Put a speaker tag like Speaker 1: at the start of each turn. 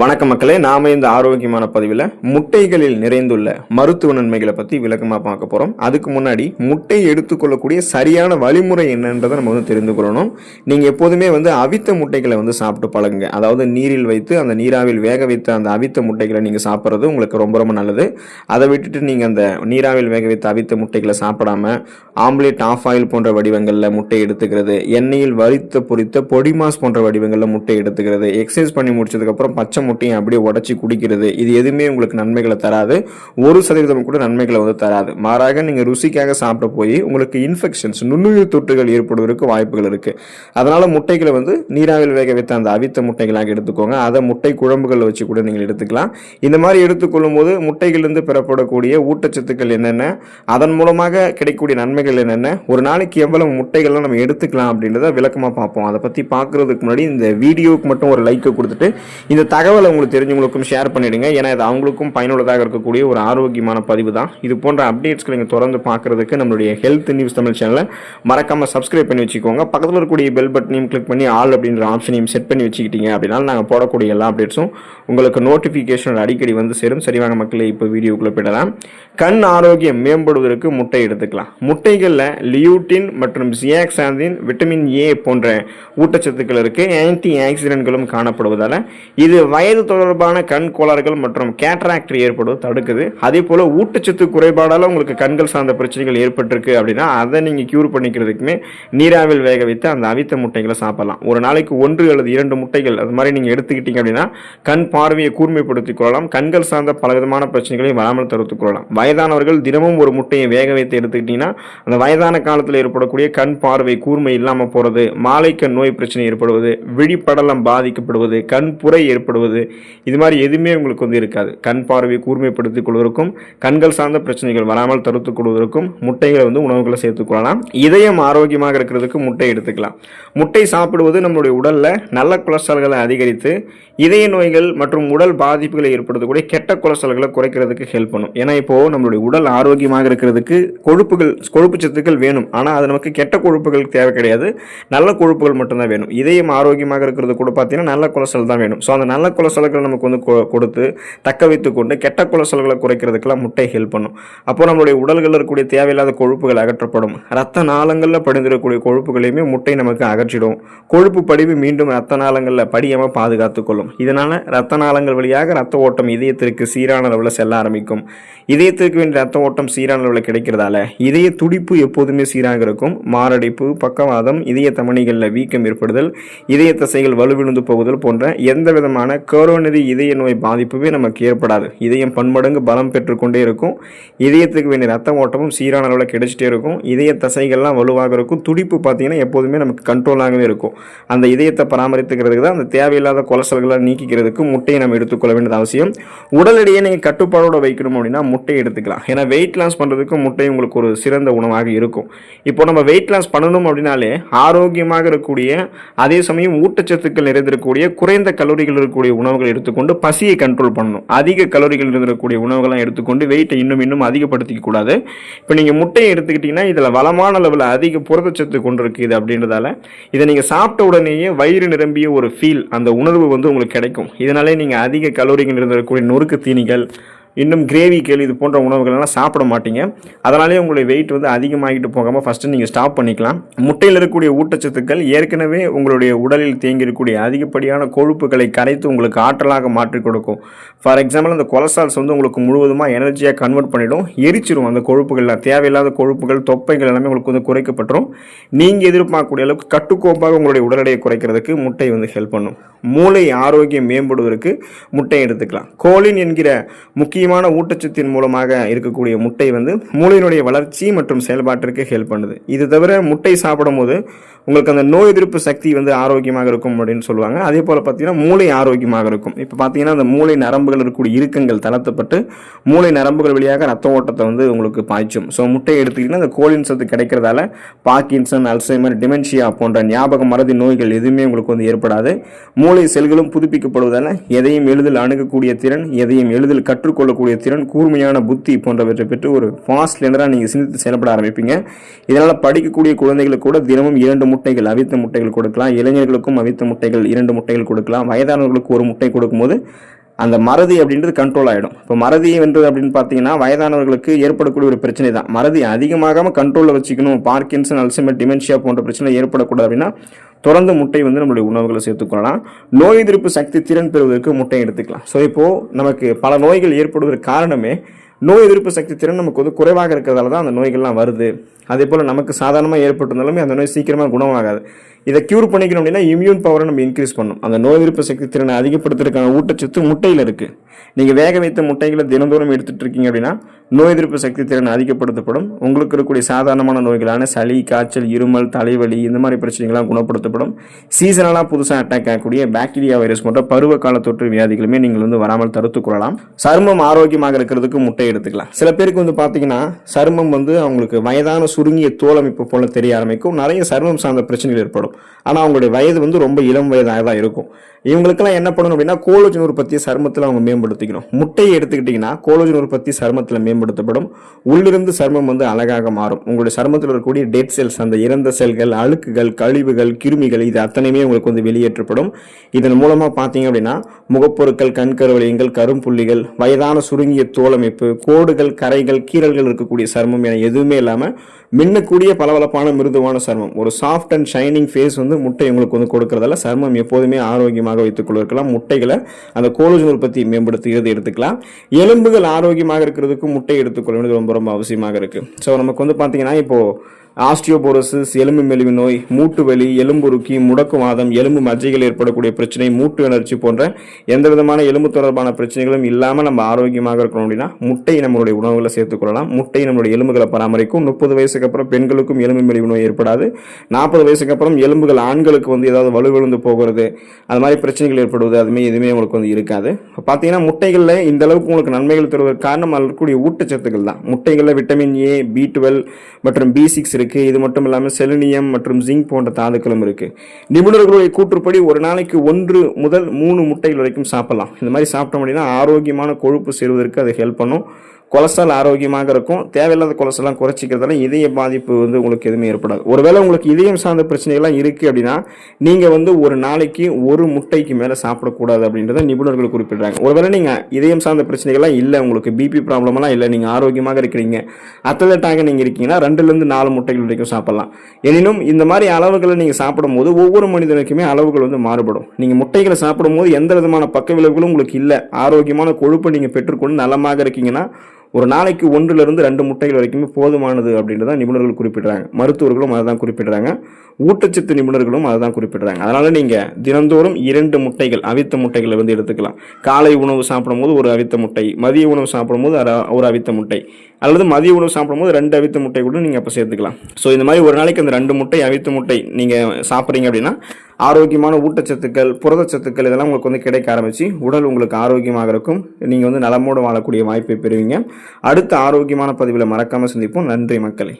Speaker 1: வணக்க மக்களே நாம இந்த ஆரோக்கியமான பதிவில் முட்டைகளில் நிறைந்துள்ள மருத்துவ நன்மைகளை பற்றி விளக்கமாக பார்க்க போகிறோம் அதுக்கு முன்னாடி முட்டை எடுத்துக்கொள்ளக்கூடிய சரியான வழிமுறை என்னன்றதை நம்ம வந்து தெரிந்து கொள்ளணும். நீங்கள் எப்போதுமே வந்து அவித்த முட்டைகளை வந்து சாப்பிட்டு பழகுங்க. அதாவது நீரில் வைத்து அந்த நீராவில் வேக வைத்த அந்த அவித்த முட்டைகளை நீங்கள் சாப்பிட்றது உங்களுக்கு ரொம்ப ரொம்ப நல்லது. அதை விட்டுட்டு நீங்கள் அந்த நீராவில் வேக வைத்த அவித்த முட்டைகளை சாப்பிடாம ஆம்லேட் ஆஃப் ஆயில் போன்ற வடிவங்களில் முட்டை எடுத்துக்கிறது எண்ணெயில் வரித்த பொரித்த பொடிமாஸ் போன்ற வடிவங்களில் முட்டை எடுத்துக்கிறது எக்ஸசைஸ் பண்ணி முடிச்சதுக்கப்புறம் பச்சை முட்டையை அப்படியே உடச்சி குடிக்கிறது. இது எதுவுமே உங்களுக்கு நன்மைகளை தராது. ஒரு சதவீதம் கூட நன்மைகளை வந்து தராது. மாறாக நீங்கள் ருசிக்காக சாப்பிட போய் உங்களுக்கு இன்ஃபெக்ஷன்ஸ் நுண்ணுயிர் தொற்றுகள் ஏற்படுவதற்கு வாய்ப்புகள் இருக்குது அதனால் முட்டைகளை வந்து நீராவில் வேக வைத்த அந்த அவித்த முட்டைகளாக எடுத்துக்கோங்க. அதை முட்டை குழம்புகள் வச்சு கூட நீங்கள் எடுத்துக்கலாம். இந்த மாதிரி எடுத்துக்கொள்ளும் போது முட்டைகளிலிருந்து பெறப்படக்கூடிய ஊட்டச்சத்துக்கள் என்னென்ன அதன் மூலமாக கிடைக்கக்கூடிய நன்மைகள் என்னென்ன ஒரு நாளைக்கு எவ்வளவு முட்டைகள்லாம் நம்ம எடுத்துக்கலாம் அப்படின்றத விளக்கமாக பார்ப்போம். அதை பற்றி பார்க்குறதுக்கு முன்னாடி இந்த வீடியோவுக்கு மட்டும் ஒரு லைக்கை கொடுத்துட்டு இந்த தகவல் உங்களுக்கு தெரிஞ்சவங்களுக்கும் ஷேர் பண்ணிடுங்க. ஏன்னா இது அவங்களுக்கும் பயனுள்ளதாக இருக்கக்கூடிய ஒரு ஆரோக்கியமான பதிவு தான். இது போன்ற அப்டேட்ஸ்களை நீங்கள் தொடர்ந்து பார்க்குறதுக்கு நம்மளுடைய ஹெல்த் நியூஸ் தமிழ் சேனலை மறக்காமல் சப்ஸ்கிரைப் பண்ணி வச்சுக்கோங்க. பக்கத்தில் இருக்கக்கூடிய பெல் பட்டனையும் கிளிக் பண்ணி ஆல் அப்படின்ற ஆப்ஷனையும் செட் பண்ணி வச்சுக்கிட்டீங்க அப்படின்னா நாங்கள் போடக்கூடிய எல்லா அப்டேட்ஸும் உங்களுக்கு நோட்டிஃபிகேஷன் அடிக்கடி வந்து சேரும். சரிவாங்க மக்களே இப்போ வீடியோக்குள்ளே போயிடலாம். கண் ஆரோக்கியம் மேம்படுவதற்கு முட்டை எடுத்துக்கலாம். முட்டைகளில் லியூட்டின் மற்றும் ஜியாக்சாந்தின் விட்டமின் ஏ போன்ற ஊட்டச்சத்துக்கள் இருக்குது ஆன்டி ஆக்சிடென்ட்களும் காணப்படுவதால் இது வயது தொடர்பான கண் கோளாறுகள் மற்றும் கேட்ராக்ட் ஏற்படும் தடுக்குது. அதே போல் ஊட்டச்சத்து குறைபாடால் உங்களுக்கு கண்கள் சார்ந்த பிரச்சனைகள் ஏற்பட்டிருக்கு அப்படின்னா அதை நீங்கள் க்யூர் பண்ணிக்கிறதுக்குமே நீராவில் வேக வைத்து அந்த அவித்த முட்டைகளை சாப்பிடலாம். ஒரு நாளைக்கு ஒன்று அல்லது இரண்டு முட்டைகள் அது மாதிரி நீங்கள் எடுத்துக்கிட்டீங்க அப்படின்னா கண் பார்வையை கூர்மைப்படுத்திக் கொள்ளலாம். கண்கள் சார்ந்த பலவிதமான பிரச்சனைகளையும் வராமல் தடுத்துக் கொள்ளலாம். வயதானவர்கள் தினமும் ஒரு முட்டையை வேக வைத்து எடுத்துக்கிட்டிங்கன்னா அந்த வயதான காலத்தில் ஏற்படக்கூடிய கண் பார்வை கூர்மை இல்லாமல் போகிறது மாலை கண் நோய் பிரச்சனை ஏற்படுவது விழிப்படலம் பாதிக்கப்படுவது கண் புரை ஏற்படுவது இது மாதிரி எதுவுமே உங்களுக்கு வந்து இருக்காது. கண் பார்வையை கூர்மைப்படுத்திக் கொள்வதற்கும் கண்கள் சார்ந்த பிரச்சனைகள் வராமல் தடுத்துக் கொள்வதற்கும் முட்டைகளை வந்து உணவுகளை சேர்த்துக்கொள்ளலாம் இதயம் ஆரோக்கியமாக இருக்கிறதுக்கு முட்டை எடுத்துக்கலாம். முட்டை சாப்பிடுவது நம்மளுடைய உடலில் நல்ல கொலஸ்ட்ரால்களை அதிகரித்து இதய நோய்கள் மற்றும் உடல் பாதிப்புகளை ஏற்படுத்தக்கூடிய கெட்ட கொலஸ்ட்ரால்களை குறைக்கிறதுக்கு ஹெல்ப் பண்ணும். ஏன்னா இப்போது நம்மளுடைய உடல் ஆரோக்கியமாக இருக்கிறதுக்கு கொழுப்புகள் கொழுப்பு சத்துக்கள் வேணும். ஆனால் அது நமக்கு கெட்ட கொழுப்புகள் தேவை கிடையாது. நல்ல கொழுப்புகள் மட்டும்தான் வேணும். இதயம் ஆரோக்கியமாக இருக்கிறது கூட பார்த்தீங்கன்னா நல்ல கொலஸ்ட்ரால் தான் வேணும். ஸோ அந்த நல்ல கொலஸ்ட்ரால்களை நமக்கு வந்து கொ- கொடுத்து தக்க வைத்து கொண்டு கெட்ட கொலஸ்ட்ரால்களை குறைக்கிறதுக்கெல்லாம் முட்டை ஹெல்ப் பண்ணும். அப்போ நம்மளுடைய உடல்களில் இருக்கக்கூடிய தேவையில்லாத கொழுப்புகள் அகற்றப்படும். ரத்த நாளங்களில் படிந்திருக்கக்கூடிய கொழுப்புகளையுமே முட்டை நமக்கு அகற்றிடும். கொழுப்பு படிவு மீண்டும் ரத்த நாளங்களில் படியாமல் பாதுகாத்து கொள்ளும். இதனால் ரத்த நாளங்கள் வழியாக ரத்த ஓட்டம் இதயத்திற்கு சீரான அளவில் செல்ல ஆரம்பிக்கும். இதயத்திற்கு வேண்டிய ரத்த ஓட்டம் சீரான அளவில் கிடைக்கிறதால இதய துடிப்பு எப்போதுமே சீராக இருக்கும். மாரடைப்பு பக்கவாதம் இதய தமணிகளில் வீக்கம் ஏற்படுதல் இதய தசைகள் வலுவிழுந்து போகுதல் போன்ற எந்த விதமான கொரோனரி இதய நோய் பாதிப்புமே நமக்கு ஏற்படாது. இதயம் பன்மடங்கு பலம் பெற்றுக்கொண்டே இருக்கும். இதயத்துக்கு வேண்டிய ரத்த ஓட்டமும் சீரான அளவில் கிடைச்சிட்டே இருக்கும். இதய தசைகள்லாம் வலுவாக இருக்கும். துடிப்பு பார்த்தீங்கன்னா எப்போதுமே நமக்கு கண்ட்ரோலாகவே இருக்கும். அந்த இதயத்தை பராமரித்துக்கிறதுக்கு தான் அந்த தேவையில்லாத கொலசல்களை நீக்கிக்கிறதுக்கு முட்டையை நம்ம எடுத்துக்கொள்ள வேண்டியது அவசியம். உடல் எடையை நீங்கள் கட்டுப்பாடோடு வைக்கணும் அப்படின்னா முட்டை எடுத்துக்கலாம். ஏன்னா வெயிட் லாஸ் பண்ணுறதுக்கு முட்டை உங்களுக்கு ஒரு சிறந்த உணவாக இருக்கும். இப்போ நம்ம வெயிட் லாஸ் பண்ணணும் அப்படின்னாலே ஆரோக்கியமாக இருக்கக்கூடிய அதே சமயம் ஊட்டச்சத்துக்கள் நிறைந்திருக்கக்கூடிய குறைந்த கலோரிகள் இருக்கக்கூடிய உணவுகள் எடுத்துக்கொண்டு பசியை கண்ட்ரோல் பண்ணணும். அதிக கலோரிகள் இருந்திருக்கக்கூடிய உணவுகள்லாம் எடுத்துக்கொண்டு வெயிட்டை இன்னும் இன்னும் அதிகப்படுத்திக்க கூடாது. இப்போ நீங்கள் முட்டையை எடுத்துக்கிட்டிங்கன்னா இதில் வளமான அளவில் அதிக புரதச்சத்து கொண்டு இருக்குது அப்படின்றதால இதை நீங்கள் சாப்பிட்ட உடனேயே வயிறு நிரம்பிய ஒரு ஃபீல் அந்த உணர்வு வந்து உங்களுக்கு கிடைக்கும். இதனாலே நீங்கள் அதிக கலோரிகள் இருந்திருக்கக்கூடிய நொறுக்கு தீனிகள் இன்னும் கிரேவி கேள் இது போன்ற உணவுகளெல்லாம் சாப்பிட மாட்டீங்க. அதனாலேயே உங்களுடைய வெயிட் வந்து அதிகமாகிட்டு போகாமல் ஃபஸ்ட்டு நீங்கள் ஸ்டாப் பண்ணிக்கலாம். முட்டையில் இருக்கக்கூடிய ஊட்டச்சத்துக்கள் ஏற்கனவே உங்களுடைய உடலில் தேங்கி இருக்கக்கூடிய அதிகப்படியான கொழுப்புகளை கரைத்து உங்களுக்கு ஆற்றலாக மாற்றி கொடுக்கும். ஃபார் எக்ஸாம்பிள் அந்த கொலஸ்ட்ரால்ஸ் வந்து உங்களுக்கு முழுவதுமாக எனர்ஜியாக கன்வெர்ட் பண்ணிடும். எரிச்சிரும் அந்த கொழுப்புகள்லாம் தேவையில்லாத கொழுப்புகள் தொப்பைகள் எல்லாமே உங்களுக்கு வந்து குறைக்கப்பட்டுரும். நீங்கள் எதிர்பார்க்கக்கூடிய அளவுக்கு கட்டுக்கோப்பாக உங்களுடைய உடல் எடையை குறைக்கிறதுக்கு முட்டை வந்து ஹெல்ப் பண்ணும். மூளை ஆரோக்கியம் மேம்படுவதற்கு முட்டை எடுத்துக்கலாம். கோலின் என்கிற முக்கியமான ஊட்டச்சத்தின் மூலமாக இருக்கக்கூடிய முட்டை வந்து மூளையினுடைய வளர்ச்சி மற்றும் செயல்பாட்டிற்கு ஹெல்ப் பண்ணுது. இது தவிர முட்டை சாப்பிடும்போது உங்களுக்கு அந்த நோய் எதிர்ப்பு சக்தி வந்து ஆரோக்கியமாக இருக்கும் அப்படின்னு சொல்லுவாங்க. அதே போல் பார்த்தீங்கன்னா மூளை ஆரோக்கியமாக இருக்கும். இப்போ பார்த்தீங்கன்னா அந்த மூளை நரம்புகள் இருக்கக்கூடிய இறுக்கங்கள் தளர்த்தப்பட்டு மூளை நரம்புகள் வழியாக ரத்த ஓட்டத்தை வந்து உங்களுக்கு பாய்ச்சும். ஸோ முட்டையை எடுத்துக்கிட்டிங்கன்னா அந்த கோலின் சத்து கிடைக்கிறதால பார்க்கின்சன் அல்சைமர் டிமென்ஷியா போன்ற ஞாபக மறதி நோய்கள் எதுவுமே உங்களுக்கு வந்து ஏற்படாது. மூளை செல்களும் புதுப்பிக்கப்படுவதால் எதையும் எளிதில் அணுகக்கூடிய திறன் எதையும் எளிதில் கற்றுக்கொள்ளக்கூடிய திறன் கூர்மையான புத்தி போன்றவற்றை பெற்று ஒரு ஃபாஸ்ட் லேனராக நீங்கள் சிந்தித்து செயல்பட ஆரம்பிப்பீங்க. இதனால் படிக்கக்கூடிய குழந்தைகளுக்கு கூட தினமும் இரண்டு முட்டைகள் அவித்த முட்டைகள் கொடுக்கலாம். இளைஞர்களுக்கும் அவித்த முட்டைகள் இரண்டு முட்டைகள் கொடுக்கலாம். வயதானவர்களுக்கு ஒரு முட்டை கொடுக்கும்போது அந்த மறதி அப்படின்றது கண்ட்ரோல் ஆகிடும் இப்போ மறதி வென்றது அப்படின்னு பார்த்தீங்கன்னா வயதானவர்களுக்கு ஏற்படக்கூடிய ஒரு பிரச்சனை தான். மறதி அதிகமாகாமல் கண்ட்ரோலில் வச்சுக்கணும். பார்க்கின்சன் அல்சைமர் டிமென்ஷியா போன்ற பிரச்சனை ஏற்படக்கூடாது அப்படின்னா தொடர்ந்து முட்டை வந்து நம்மளுடைய உணவுகளை சேர்த்துக்கொள்ளலாம் நோய் எதிர்ப்பு சக்தி திறன் பெறுவதற்கு முட்டை எடுத்துக்கலாம். ஸோ இப்போது நமக்கு பல நோய்கள் ஏற்படுவதற்கு காரணமே நோய் எதிர்ப்பு சக்தி திறன் நமக்கு வந்து குறைவாக இருக்கிறதால தான் அந்த நோய்கள்லாம் வருது. அதே போல் நமக்கு சாதாரணமாக ஏற்பட்டிருந்தாலுமே அந்த நோய் சீக்கிரமாக குணமாகாது. இதை க்யூர் பண்ணிக்கணும் அப்படின்னா இம்யூன் பவரை நம்ம இன்க்ரீஸ் பண்ணணும். அந்த நோய் எதிர்ப்பு சக்தி திறனை அதிகப்படுத்துறதுக்கான ஊட்டச்சத்து முட்டையில் இருக்குது நீங்கள் வேக வைத்த முட்டைகளை தினந்தோறும் எடுத்துகிட்டு இருக்கீங்க அப்படின்னா நோய் எதிர்ப்பு சக்தி திறன் அதிகப்படுத்தப்படும். உங்களுக்கு இருக்கக்கூடிய சாதாரணமான நோய்களான சளி காய்ச்சல் இருமல் தலைவலி இந்த மாதிரி பிரச்சனைகள்லாம் குணப்படுத்தப்படும். சீசனலாக புதுசாக அட்டாக் ஆகக்கூடிய பாக்டீரியா வைரஸ் போன்ற பருவ கால தொற்று வியாதிகளுமே நீங்கள் வந்து வராமல் தடுத்து கொள்ளலாம். சருமம் ஆரோக்கியமாக இருக்கிறதுக்கு முட்டை எடுத்துக்கலாம். சில பேருக்கு வந்து பார்த்தீங்கன்னா சருமம் வந்து அவங்களுக்கு வயதான சுருங்கிய தோலமைப்பு போல தெரிய ஆரம்பிக்கும். நிறைய சருமம் சார்ந்த பிரச்சனைகள் ஏற்படும். ஆனால் அவங்களுடைய வயது வந்து ரொம்ப இளம் வயதாக தான் இருக்கும். இவங்களுக்கெல்லாம் என்ன பண்ணணும் அப்படின்னா கோலோஜன் உற்பத்தியை சருமத்தில் அவங்க மேம்படுத்திக்கணும். முட்டையை எடுத்துக்கிட்டிங்கன்னா கோலோஜன் உற்பத்தி சருமத்தில் மேம்படுத்தப்படும். உள்ளிருந்து சருமம் வந்து அழகாக மாறும். உங்களுடைய சருமத்தில் இருக்கக்கூடிய டெட் செல்ஸ் அந்த இறந்த செல்கள் அழுக்குகள் கழிவுகள் கிருமிகள் இது அத்தனையுமே உங்களுக்கு வந்து வெளியேற்றப்படும். இதன் மூலமாக பார்த்தீங்க அப்படின்னா முகப்பொருட்கள் கண்கருவலியங்கள் கரும்புள்ளிகள் வயதான சுருங்கிய தோலமைப்பு கோடுகள் கரைகள் கீரல்கள் இருக்கக்கூடிய சருமம் என எதுவுமே இல்லாமல் மின்னக்கூடிய பளபளப்பான மிருதுவான சருமம். ஒரு சாஃப்ட் அண்ட் ஷைனிங் ஃபேஸ் வந்து முட்டை உங்களுக்கு வந்து கொடுக்கறதால சர்மம் எப்போதுமே ஆரோக்கியமாக வைத்துக் கொள்வதற்கெல்லாம் முட்டைகளை அந்த கோலோஜன் உற்பத்தி மேம்படுத்துகிறது எடுத்துக்கலாம். எலும்புகள் ஆரோக்கியமாக இருக்கிறதுக்கு முட்டை எடுத்துக்கொள்ள வேண்டியது ரொம்ப ரொம்ப அவசியமாக இருக்கு. ஸோ நமக்கு வந்து பார்த்தீங்கன்னா இப்போ ஆஸ்டியோபோரோசிஸ் எலும்பு மெலிவு நோய் மூட்டு வலி எலும்புருக்கி முடக்குவாதம் எலும்பு மஜ்ஜைகள் ஏற்படக்கூடிய பிரச்சனை மூட்டு எனர்ஜி போன்ற எந்த விதமான எலும்பு தொடர்பான பிரச்சனைகளும் இல்லாமல் நம்ம ஆரோக்கியமாக இருக்கணும் அப்படின்னா முட்டை நம்மளுடைய உணவுகளை சேர்த்துக்கொள்ளலாம் முட்டை நம்மளுடைய எலும்புகளை பராமரிக்கும். முப்பது வயசுக்கு அப்புறம் பெண்களுக்கும் எலும்பு மெலிவு நோய் ஏற்படாது. நாற்பது வயசுக்கு அப்புறம் எலும்புகள் ஆண்களுக்கு வந்து ஏதாவது வலுவிழுந்து போகிறது அது மாதிரி பிரச்சனைகள் ஏற்படுவது அதுமாதிரி எதுவுமே உங்களுக்கு வந்து இருக்காது. பார்த்தீங்கன்னா முட்டைகளில் இந்த அளவுக்கு உங்களுக்கு நன்மைகள் தருவதற்கு காரணம் இருக்கக்கூடிய ஊட்டச்சத்துக்கள் தான். முட்டைகளில் விட்டமின் ஏ பி டுவெல் மற்றும் பி சிக்ஸ் இருக்குது இது மட்டும் இல்லாமல் செலினியம் மற்றும் ஜிங்க் போன்ற தாதுக்களும் இருக்குது நிபுணர்களுடைய கூற்றுப்படி ஒரு நாளைக்கு ஒன்று முதல் மூணு முட்டைகள் வரைக்கும் சாப்பிடலாம். இந்த மாதிரி சாப்பிட்டோம் அப்படின்னா ஆரோக்கியமான கொழுப்பு சேருவதற்கு அது ஹெல்ப் பண்ணும். கொலஸ்ட்ரால் ஆரோக்கியமாக இருக்கும். தேவையில்லாத கொலஸ்ட்ராலாம் குறைச்சிக்கிறதால இதய பாதிப்பு வந்து உங்களுக்கு எதுவுமே ஏற்படாது. ஒருவேளை உங்களுக்கு இதயம் சார்ந்த பிரச்சனைகள்லாம் இருக்குது அப்படின்னா நீங்கள் வந்து ஒரு நாளைக்கு ஒரு முட்டைக்கு மேலே சாப்பிடக்கூடாது அப்படின்றத நிபுணர்கள் குறிப்பிடுறாங்க. ஒருவேளை நீங்கள் இதயம் சார்ந்த பிரச்சனைகள்லாம் இல்லை உங்களுக்கு பிபி ப்ராப்ளம்லாம் இல்லை நீங்கள் ஆரோக்கியமாக இருக்கிறீங்க. அத்தலட்டாக நீங்கள் இருக்கீங்கன்னா ரெண்டுலேருந்து நாலு முட்டைகள் வரைக்கும் சாப்பிடலாம். எனினும் இந்த மாதிரி அளவுகளை நீங்கள் சாப்பிடும்போது ஒவ்வொரு மனிதனுக்குமே அளவுகள் வந்து மாறுபடும். நீங்கள் முட்டைகளை சாப்பிடும்போது எந்த விதமான பக்க விளைவுகளும் உங்களுக்கு இல்லை. ஆரோக்கியமான கொழுப்பை நீங்கள் பெற்றுக்கொண்டு நலமாக இருக்கீங்கன்னா ஒரு நாளைக்கு ஒன்றிலிருந்து ரெண்டு முட்டைகள் வரைக்குமே போதுமானது அப்படின்றத நிபுணர்கள் குறிப்பிடுறாங்க. மருத்துவர்களும் அதை தான் குறிப்பிடுறாங்க. ஊட்டச்சத்து நிபுணர்களும் அதை தான் குறிப்பிடுறாங்க. அதனால் நீங்கள் தினந்தோறும் இரண்டு முட்டைகள் அவித்த முட்டைகளை வந்து எடுத்துக்கலாம். காலை உணவு சாப்பிடும்போது ஒரு அவித்த முட்டை மதிய உணவு சாப்பிடும்போது ஒரு அவித்த முட்டை அல்லது மதிய உணவு சாப்பிடும்போது ரெண்டு அவித்த முட்டை கூட நீங்கள் அப்போ சேர்த்துக்கலாம். ஸோ இந்த மாதிரி ஒரு நாளைக்கு அந்த ரெண்டு முட்டை அவித்த முட்டை நீங்கள் சாப்பிட்றீங்க அப்படின்னா ஆரோக்கியமான ஊட்டச்சத்துக்கள் புரதச்சத்துக்கள் இதெல்லாம் உங்களுக்கு வந்து கிடைக்க ஆரம்பித்து உடல் உங்களுக்கு ஆரோக்கியமாக இருக்கும். நீங்கள் வந்து நலமோடு வாழக்கூடிய வாய்ப்பை பெறுவீங்க. அடுத்த ஆரோக்கியமான பதிவில் மறக்காமல் சந்திப்போம். நன்றி மக்களை.